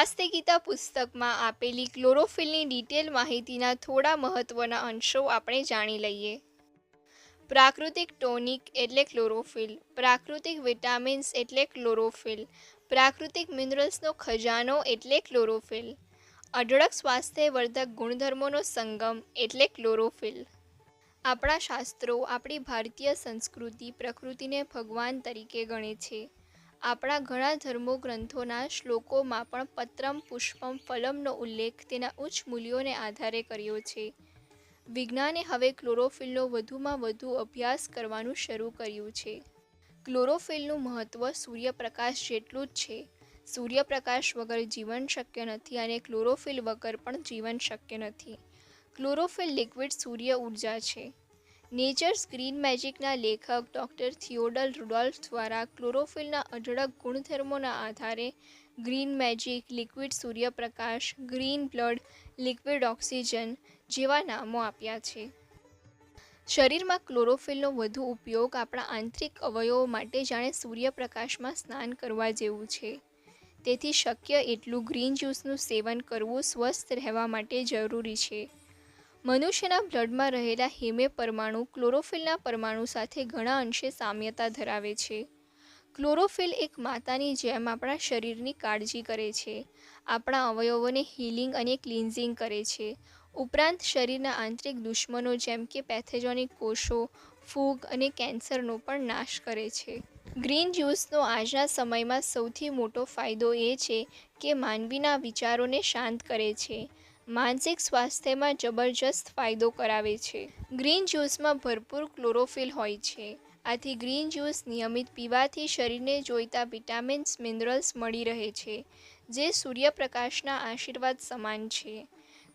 અન્નગીતા પુસ્તકમાં આપેલી ક્લોરોફિલની ડિટેલ માહિતીના થોડા મહત્ત્વના અંશો આપણે જાણી લઈએ. પ્રાકૃતિક ટોનિક એટલે ક્લોરોફિલ પ્રાકૃતિક વિટામિન્સ એટલે ક્લોરોફિલ પ્રાકૃતિક મિનરલ્સનો ખજાનો એટલે ક્લોરોફિલ અઢળક સ્વાસ્થ્યવર્ધક ગુણધર્મોનો સંગમ એટલે ક્લોરોફિલ આપણા શાસ્ત્રો આપણી ભારતીય સંસ્કૃતિ પ્રકૃતિને ભગવાન તરીકે ગણે છે. આપણા ઘણા ધર્મો ગ્રંથોના શ્લોકોમાં પણ પત્રમ, પુષ્પમ, ફલમનો ઉલ્લેખ તેના ઉચ્ચ મૂલ્યોને આધારે કર્યો છે. વિજ્ઞાને હવે ક્લોરોફિલનો વધુમાં વધુ અભ્યાસ કરવાનું શરૂ કર્યું છે. ક્લોરોફિલનું મહત્ત્વ સૂર્યપ્રકાશ જેટલું જ છે. સૂર્યપ્રકાશ વગર જીવન શક્ય નથી અને ક્લોરોફિલ વગર પણ જીવન શક્ય નથી. ક્લોરોફિલ લિક્વિડ સૂર્ય ઊર્જા છે. નેચર્સ ગ્રીન મેજિકના લેખક ડૉક્ટર થિયોડલ રુડોલ્ફ દ્વારા ક્લોરોફિલના અઢળક ગુણધર્મોના આધારે ગ્રીન મેજિક, લિક્વિડ સૂર્યપ્રકાશ, ગ્રીન બ્લડ, લિક્વિડ ઓક્સિજન જેવા નામો આપ્યા છે. શરીરમાં ક્લોરોફિલનો વધુ ઉપયોગ આપણા આંતરિક અવયવો માટે જાણે સૂર્યપ્રકાશમાં સ્નાન કરવા જેવું છે. તેથી શક્ય એટલું ગ્રીન જ્યુસનું સેવન કરવું સ્વસ્થ રહેવા માટે જરૂરી છે. મનુષ્યના બ્લડમાં રહેલા હિમે પરમાણુ ક્લોરોફિલના પરમાણુ સાથે ઘણા અંશે સામ્યતા ધરાવે છે. ક્લોરોફિલ એક માતાની જેમ આપણા શરીરની કાળજી કરે છે. આપણા અવયવોને હીલિંગ અને ક્લિન્ઝિંગ કરે છે. ઉપરાંત શરીરના આંતરિક દુશ્મનો જેમ કે પેથેજોનિક કોષો, ફૂગ અને કેન્સરનો પણ નાશ કરે છે. ગ્રીન જ્યુસનો આજના સમયમાં સૌથી મોટો ફાયદો એ છે કે માનવીના વિચારોને શાંત કરે છે. માનસિક સ્વાસ્થ્યમાં જબરજસ્ત ફાયદો કરાવે છે. ગ્રીન જ્યુસમાં ભરપૂર ક્લોરોફિલ હોય છે. આથી ગ્રીન જ્યુસ નિયમિત પીવાથી શરીરને જોઈતા વિટામિન્સ, મિનરલ્સ મળી રહે છે, જે સૂર્યપ્રકાશના આશીર્વાદ સમાન છે.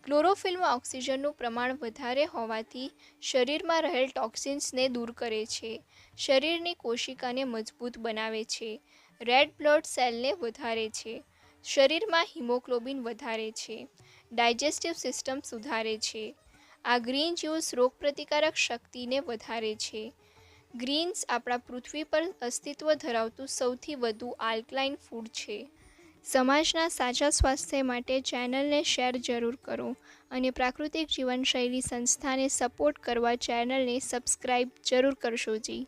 ક્લોરોફિલમાં ઓક્સિજનનું પ્રમાણ વધારે હોવાથી શરીરમાં રહેલ ટોક્સિન્સને દૂર કરે છે. શરીરની કોશિકાને મજબૂત બનાવે છે. રેડ બ્લડ સેલને વધારે છે. શરીરમાં હિમોગ્લોબિન વધારે છે. ડાયજેસ્ટિવ સિસ્ટમ સુધારે છે. આ ગ્રીન જ્યુસ રોગપ્રતિકારક શક્તિને વધારે છે. ગ્રીન્સ આપણા પૃથ્વી પર અસ્તિત્વ ધરાવતું સૌથી વધુ આલ્કલાઇન ફૂડ છે. સમાજના સાચા સ્વાસ્થ્ય માટે ચેનલને શેર જરૂર કરો અને પ્રાકૃતિક જીવનશૈલી સંસ્થાને સપોર્ટ કરવા ચેનલને સબસ્ક્રાઇબ જરૂર કરશો જી.